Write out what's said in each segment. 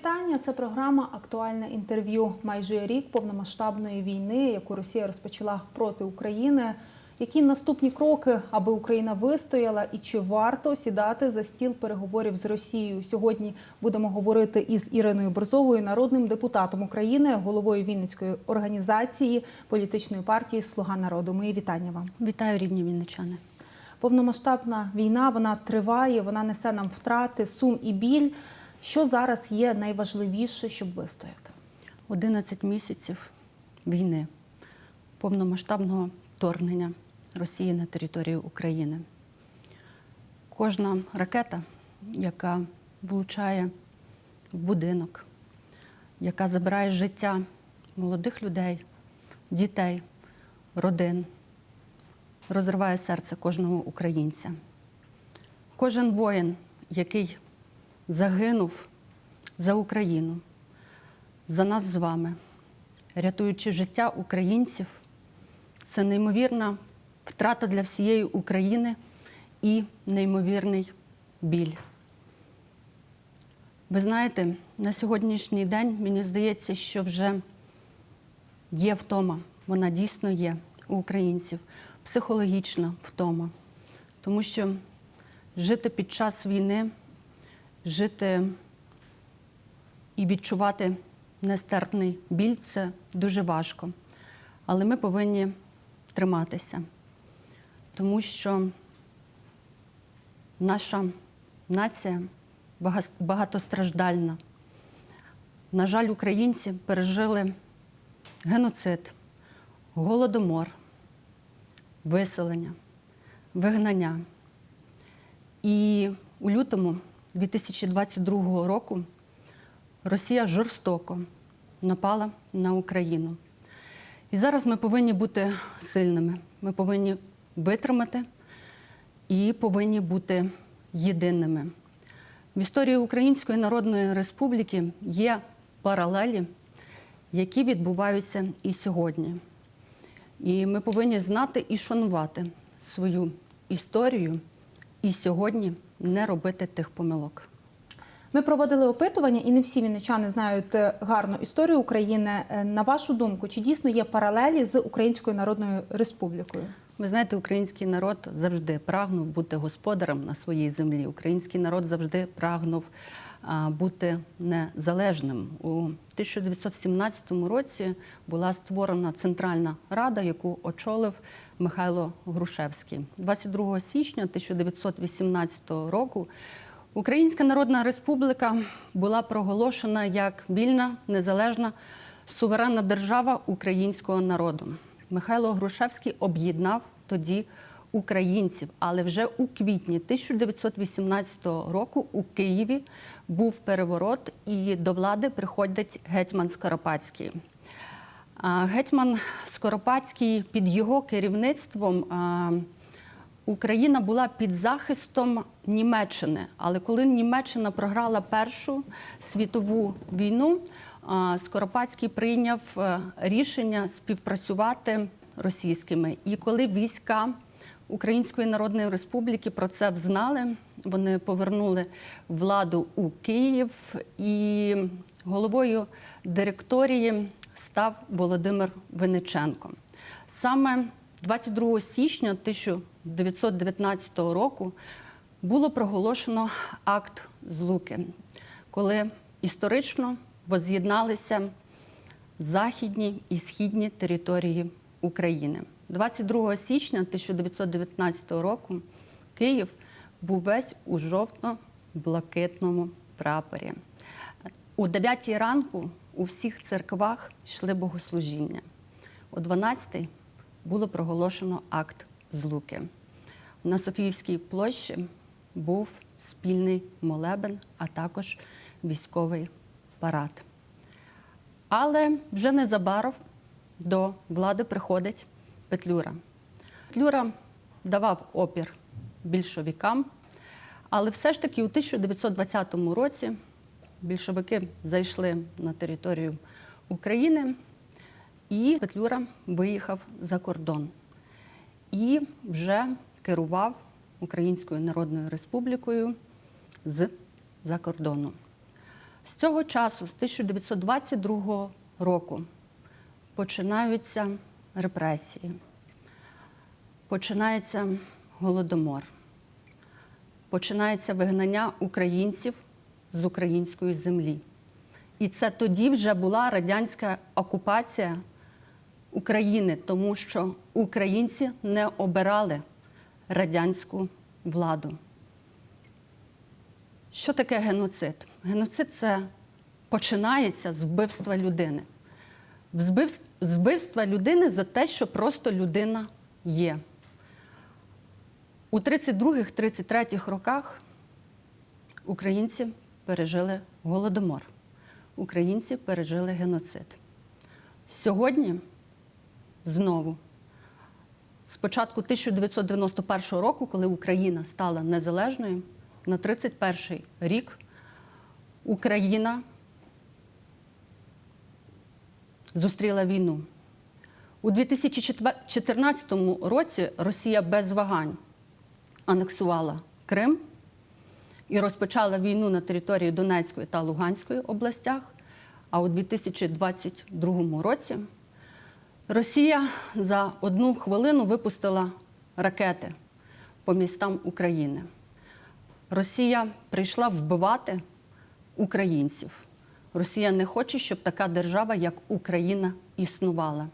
вітання. Це програма Актуальне інтерв'ю. Майже рік повномасштабної війни, яку Росія розпочала проти України. Які наступні кроки, аби Україна вистояла, і чи варто сідати за стіл переговорів з Росією? Сьогодні будемо говорити із Іриною Борзовою, народним депутатом України, головою Вінницької організації політичної партії Слуга народу. Мої вітання вам. Вітаю рідні вінничани. Повномасштабна війна вона триває, вона несе нам втрати, сум і біль. Що зараз є найважливіше, щоб вистояти? 11 місяців війни, повномасштабного вторгнення Росії на територію України. Кожна ракета, яка влучає в будинок, яка забирає життя молодих людей, дітей, родин, розриває серце кожного українця. Кожен воїн, який загинув за Україну, за нас з вами, рятуючи життя українців, це неймовірна втрата для всієї України і неймовірний біль. Ви знаєте, на сьогоднішній день мені здається, що вже є втома, вона дійсно є у українців, психологічна втома. Тому що жити під час війни, жити і відчувати нестерпний біль це дуже важко. Але ми повинні триматися, тому що наша нація багатостраждальна. На жаль, українці пережили геноцид, голодомор, виселення, вигнання. І у лютому 2022 року Росія жорстоко напала на Україну. І зараз ми повинні бути сильними. Ми повинні витримати і повинні бути єдиними. В історії Української Народної Республіки є паралелі, які відбуваються і сьогодні. І ми повинні знати і шанувати свою історію і сьогодні не робити тих помилок. Ми проводили опитування, і не всі вінничани знають е, гарну історію України. Е, На вашу думку, чи дійсно є паралелі з Українською Народною Республікою? Ви знаєте, український народ завжди прагнув бути господарем на своїй землі. Український народ завжди прагнув бути незалежним. У 1917 році була створена Центральна Рада, яку очолив Михайло Грушевський. 22 січня 1918 року Українська Народна Республіка була проголошена як вільна, незалежна, суверенна держава українського народу. Михайло Грушевський об'єднав тоді українців, але вже у квітні 1918 року у Києві був переворот, і до влади приходить гетьман Скоропадський. Гетьман Скоропадський під його керівництвом. Україна була під захистом Німеччини, але коли Німеччина програла Першу світову війну, Скоропадський прийняв е, рішення співпрацювати російськими. І коли війська Української Народної Республіки про це взнали, вони повернули владу у Київ і головою директорії став Володимир Винниченко. Саме 22 січня 1919 року було проголошено акт Злуки, коли історично воз'єдналися західні і східні території України. 22 січня 1919 року Київ був весь у жовто-блакитному прапорі. У 9 ранку у всіх церквах йшли богослужіння. О 12 було проголошено акт злуки. На Софіївській площі був спільний молебен, а також військовий парад. Але вже незабаром до влади приходить Петлюра. Петлюра давав опір більшовикам, але все ж таки у 1920 році більшовики зайшли на територію України, і Петлюра виїхав за кордон і вже керував Українською Народною Республікою з-за кордону. З цього часу, з 1922 року, починаються репресії, починається голодомор, починається вигнання українців з української землі. І це тоді вже була радянська окупація України, тому що українці не обирали радянську владу. Що таке геноцид? Геноцид це починається з вбивства людини. Збивств- З вбивства людини за те, що просто людина є. У 32-33 роках українці пережили голодомор, українці пережили геноцид. Сьогодні знову, з початку 1991 року, коли Україна стала незалежною, на 31 рік Україна зустріла війну. У 2014 році Росія без вагань анексувала Крим і розпочала війну на території Донецької та Луганської областях. А у 2022 році Росія за одну хвилину випустила ракети по містам України. Росія прийшла вбивати українців. Росія не хоче, щоб така держава, як Україна, існувала.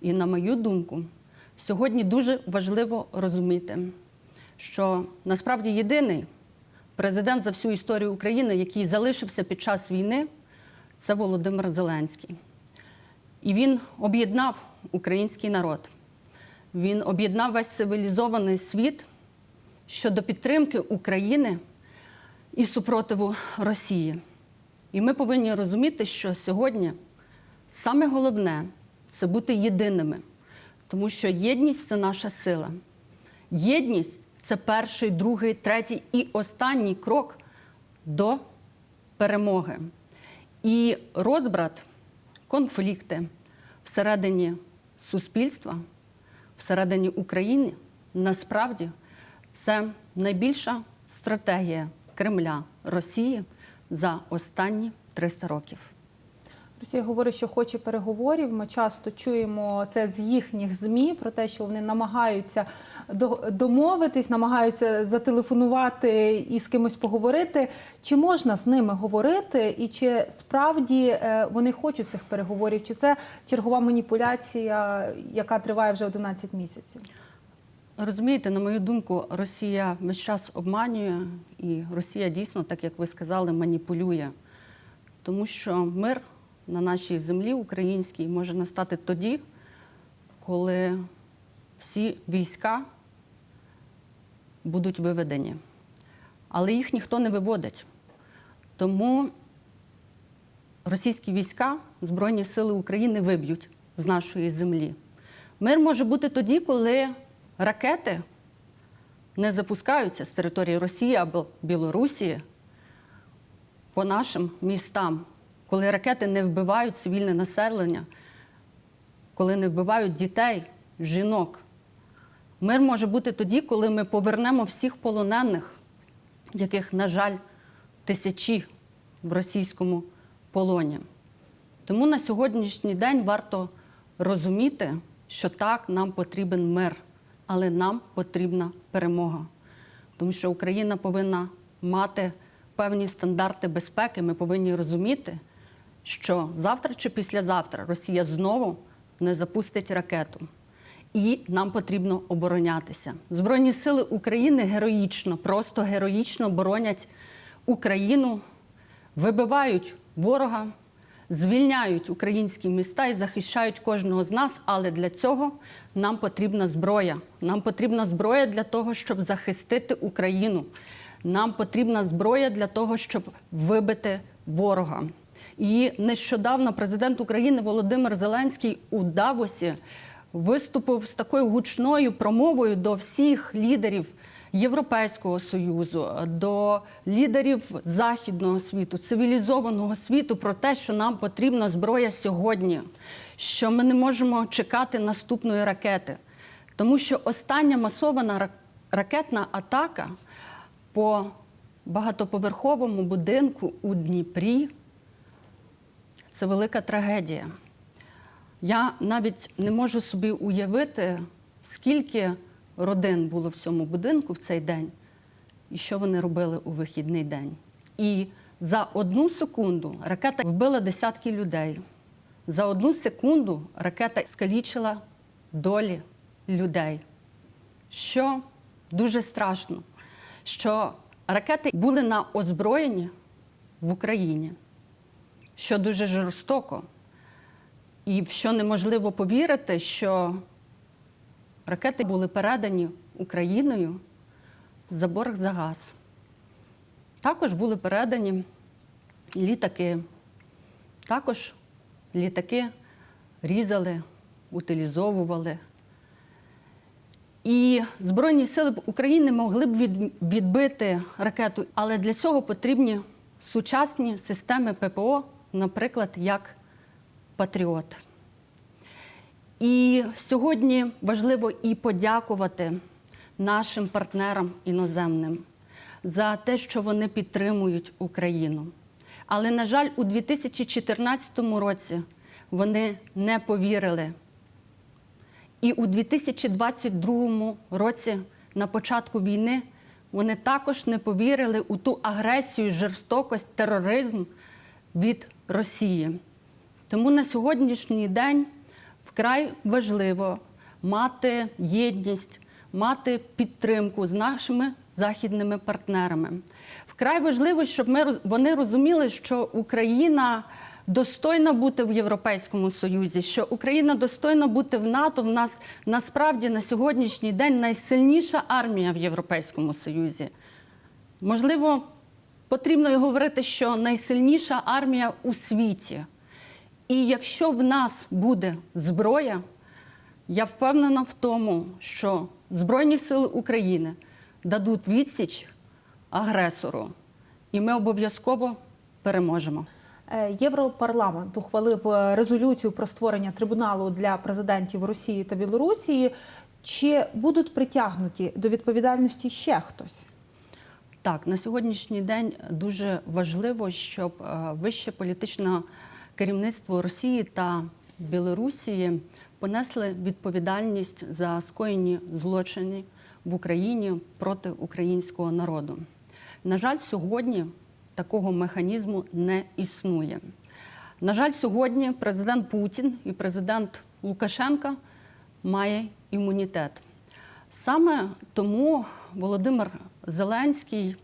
І на мою думку, сьогодні дуже важливо розуміти, що насправді єдиний президент за всю історію України, який залишився під час війни, це Володимир Зеленський. І він об'єднав український народ. Він об'єднав весь цивілізований світ щодо підтримки України і супротиву Росії. І ми повинні розуміти, що сьогодні саме головне це бути єдиними, тому що єдність це наша сила. Єдність це перший, другий, третій і останній крок до перемоги. І розбрат, конфлікти всередині суспільства, всередині України насправді це найбільша стратегія Кремля Росії за останні 300 років. Росія говорить, що хоче переговорів. Ми часто чуємо це з їхніх змі про те, що вони намагаються домовитись, намагаються зателефонувати і з кимось поговорити. Чи можна з ними говорити, і чи справді е, вони хочуть цих переговорів? Чи це чергова маніпуляція, яка триває вже 11 місяців? Розумієте, на мою думку, Росія весь час обманює, і Росія дійсно, так як ви сказали, маніпулює. Тому що мир на нашій землі українській може настати тоді, коли всі війська будуть виведені. Але їх ніхто не виводить. Тому російські війська, Збройні сили України виб'ють з нашої землі. Мир може бути тоді, коли ракети не запускаються з території Росії або Білорусі по нашим містам, коли ракети не вбивають цивільне населення, коли не вбивають дітей, жінок. Мир може бути тоді, коли ми повернемо всіх полонених, яких, на жаль, тисячі в російському полоні. Тому на сьогоднішній день варто розуміти, що так, нам потрібен мир, але нам потрібна перемога. Тому що Україна повинна мати певні стандарти безпеки. Ми повинні розуміти, що завтра чи післязавтра Росія знову не запустить ракету. І нам потрібно оборонятися. Збройні сили України героїчно, просто героїчно боронять Україну, вибивають ворога, звільняють українські міста і захищають кожного з нас. Але для цього нам потрібна зброя. Нам потрібна зброя для того, щоб захистити Україну. Нам потрібна зброя для того, щоб вибити ворога. І нещодавно президент України Володимир Зеленський у Давосі виступив з такою гучною промовою до всіх лідерів Європейського союзу, до лідерів західного світу, цивілізованого світу про те, що нам потрібна зброя сьогодні, що ми не можемо чекати наступної ракети, тому що остання масована ракетна атака по багатоповерховому будинку у Дніпрі це велика трагедія. Я навіть не можу собі уявити, скільки родин було в цьому будинку в цей день, і що вони робили у вихідний день. І за одну секунду ракета вбила десятки людей. За одну секунду ракета скалічила долі людей. Що дуже страшно, що ракети були на озброєнні в Україні, що дуже жорстоко. І що неможливо повірити, що ракети були передані Україною за борг за газ. Також були передані літаки. Також літаки різали, утилізовували. І Збройні сили України могли б відбити ракету, але для цього потрібні сучасні системи ППО, наприклад, як Патріот. І сьогодні важливо і подякувати нашим партнерам іноземним за те, що вони підтримують Україну. Але, на жаль, у 2014 році вони не повірили. І у 2022 році, на початку війни, вони також не повірили у ту агресію, жорстокость, тероризм від Росії. Тому на сьогоднішній день вкрай важливо мати єдність, мати підтримку з нашими західними партнерами. Вкрай важливо, щоб ми вони розуміли, що Україна достойна бути в Європейському Союзі, що Україна достойна бути в НАТО. В нас насправді на сьогоднішній день найсильніша армія в Європейському Союзі. Можливо, потрібно говорити, що найсильніша армія у світі. І якщо в нас буде зброя, я впевнена в тому, що Збройні сили України дадуть відсіч агресору, і ми обов'язково переможемо. Е, Європарламент ухвалив е, резолюцію про створення трибуналу для президентів Росії та Білорусі. Чи будуть притягнуті до відповідальності ще хтось? Так, на сьогоднішній день дуже важливо, щоб е, вище політичне керівництво Росії та Білорусі понесли відповідальність за скоєні злочини в Україні проти українського народу. На жаль, сьогодні такого механізму не існує. На жаль, сьогодні президент Путін і президент Лукашенка має імунітет. Саме тому Володимир Зеленський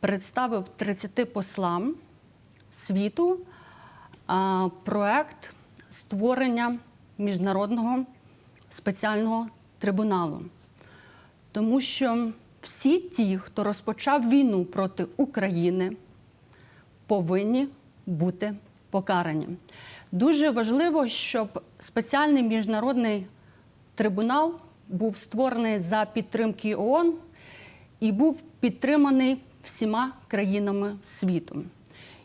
представив 30 послам світу проект створення міжнародного спеціального трибуналу. Тому що всі ті, хто розпочав війну проти України, повинні бути покарані. Дуже важливо, щоб спеціальний міжнародний трибунал був створений за підтримки ООН і був підтриманий всіма країнами світу.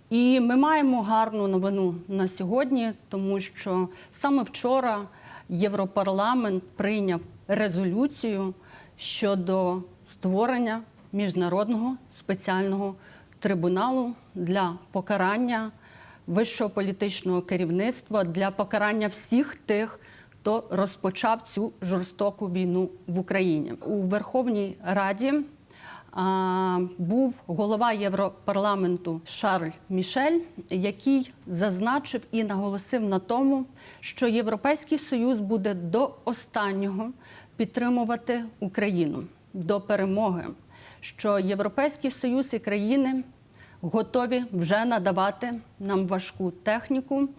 І ми маємо гарну новину на сьогодні, тому що саме вчора Європарламент прийняв резолюцію щодо створення міжнародного спеціального трибуналу для покарання вищого політичного керівництва, для покарання всіх тих, хто розпочав цю жорстоку війну в Україні. У Верховній Раді був голова Європарламенту Шарль Мішель, який зазначив і наголосив на тому, що Європейський Союз буде до останнього підтримувати Україну до перемоги, що Європейський Союз і країни готові вже надавати нам важку техніку,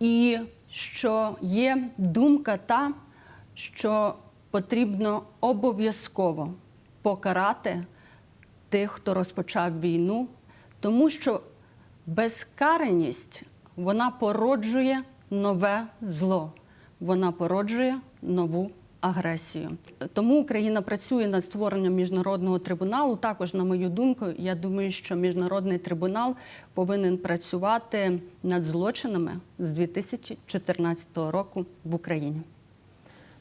і що є думка та, що потрібно обов'язково покарати тих, хто розпочав війну, тому що безкареність вона породжує нове зло, вона породжує нову агресію. Тому Україна працює над створенням міжнародного трибуналу. Також, на мою думку, я думаю, що міжнародний трибунал повинен працювати над злочинами з 2014 року в Україні.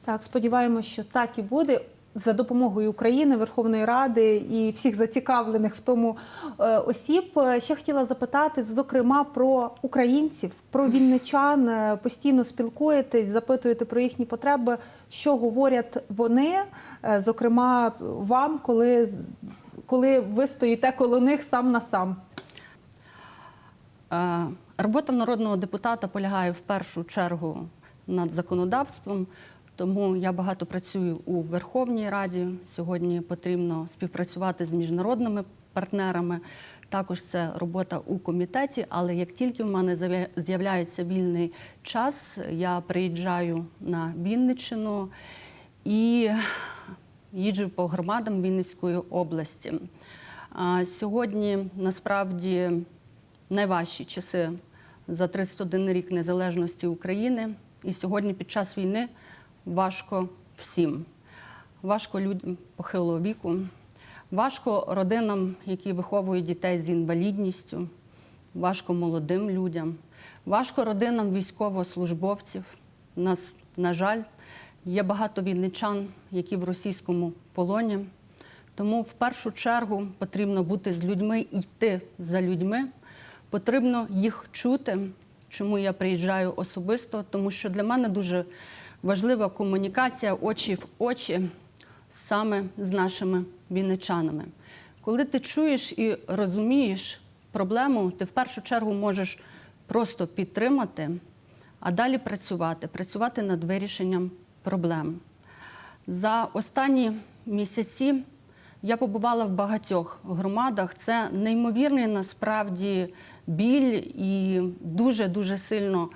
Так, сподіваємося, що так і буде. За допомогою України, Верховної Ради і всіх зацікавлених в тому е, осіб. Е, Ще хотіла запитати, зокрема, про українців, про вінничан. Е, Постійно спілкуєтесь, запитуєте про їхні потреби. Що говорять вони, зокрема, вам, коли, коли ви стоїте коло них сам на сам? Робота народного депутата полягає в першу чергу над законодавством, тому я багато працюю у Верховній Раді. Сьогодні потрібно співпрацювати з міжнародними партнерами. Також це робота у комітеті. Але як тільки в мене з'явля- з'являється вільний час, я приїжджаю на Вінниччину і їжджу по громадам Вінницької області. Сьогодні насправді найважчі часи за 31 рік незалежності України. І сьогодні під час війни важко всім. Важко людям похилого віку, важко родинам, які виховують дітей з інвалідністю, важко молодим людям, важко родинам військовослужбовців. У нас, на жаль, є багато вінничан, які в російському полоні. Тому в першу чергу потрібно бути з людьми, йти за людьми. Потрібно їх чути. Чому я приїжджаю особисто? Тому що для мене дуже важлива комунікація очі в очі саме з нашими вінничанами. Коли ти чуєш і розумієш проблему, ти в першу чергу можеш просто підтримати, а далі працювати, працювати над вирішенням проблем. За останні місяці я побувала в багатьох громадах. Це неймовірний насправді біль і дуже дуже сильно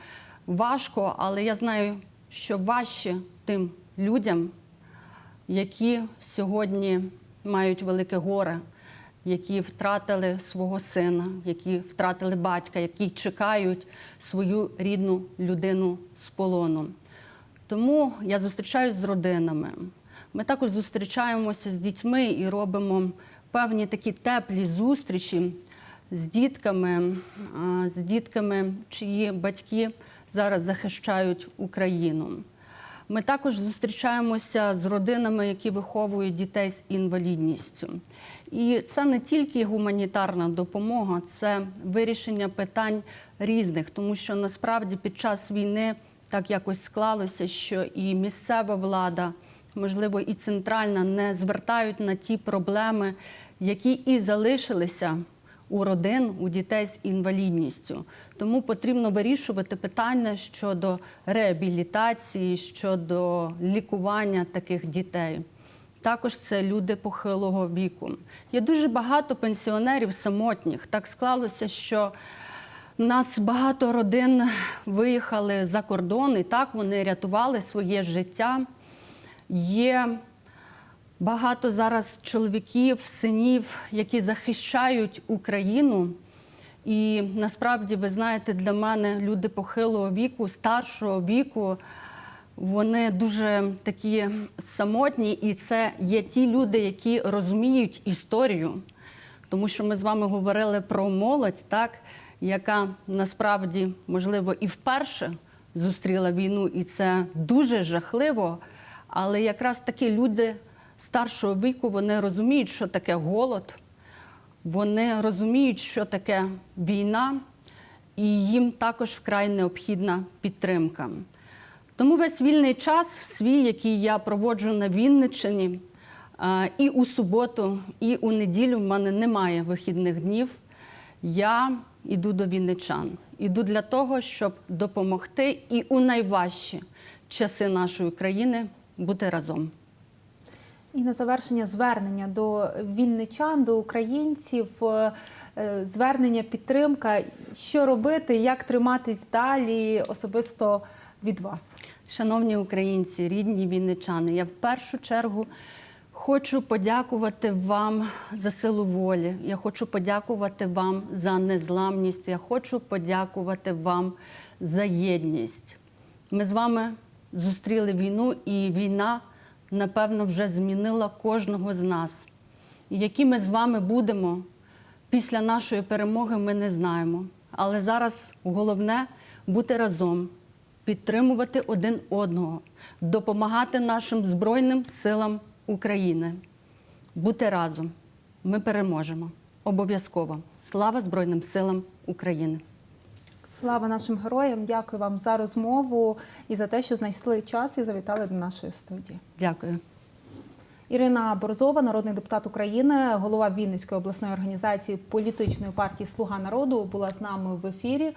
важко. Але я знаю, що важче тим людям, які сьогодні мають велике горе, які втратили свого сина, які втратили батька, які чекають свою рідну людину з полону. Тому я зустрічаюсь з родинами. Ми також зустрічаємося з дітьми і робимо певні такі теплі зустрічі з дітками, з дітками, чиї батьки зараз захищають Україну. Ми також зустрічаємося з родинами, які виховують дітей з інвалідністю. І це не тільки гуманітарна допомога, це вирішення питань різних, тому що насправді під час війни так якось склалося, що і місцева влада, можливо, і центральна не звертають на ті проблеми, які і залишилися у родин, у дітей з інвалідністю. Тому потрібно вирішувати питання щодо реабілітації, щодо лікування таких дітей. Також це люди похилого віку. Є дуже багато пенсіонерів самотніх. Так склалося, що у нас багато родин виїхали за кордон, і так вони рятували своє життя. Є багато зараз чоловіків, синів, які захищають Україну. І насправді, ви знаєте, для мене люди похилого віку, старшого віку, вони дуже такі самотні, і це є ті люди, які розуміють історію. Тому що ми з вами говорили про молодь, так, яка насправді, можливо, і вперше зустріла війну, і це дуже жахливо. Але якраз такі люди старшого віку вони розуміють, що таке голод, вони розуміють, що таке війна, і їм також вкрай необхідна підтримка. Тому весь вільний час свій, який я проводжу на Вінниччині, і у суботу, і у неділю в мене немає вихідних днів. Я йду до вінничан. Іду для того, щоб допомогти і у найважчі часи нашої країни бути разом. І на завершення звернення до вінничан, до українців, е, е, звернення, підтримка. Що робити, як триматись далі особисто від вас? Шановні українці, рідні вінничани, я в першу чергу хочу подякувати вам за силу волі. Я хочу подякувати вам за незламність. Я хочу подякувати вам за єдність. Ми з вами зустріли війну, і війна, напевно, вже змінила кожного з нас. Які ми з вами будемо після нашої перемоги, ми не знаємо. Але зараз головне бути разом, підтримувати один одного, допомагати нашим Збройним силам України. Бути разом. Ми переможемо. Обов'язково. Слава Збройним силам України! Слава нашим героям! Дякую вам за розмову і за те, що знайшли час і завітали до нашої студії. Дякую. Ірина Борзова, народний депутат України, голова Вінницької обласної організації політичної партії Слуга народу, була з нами в ефірі.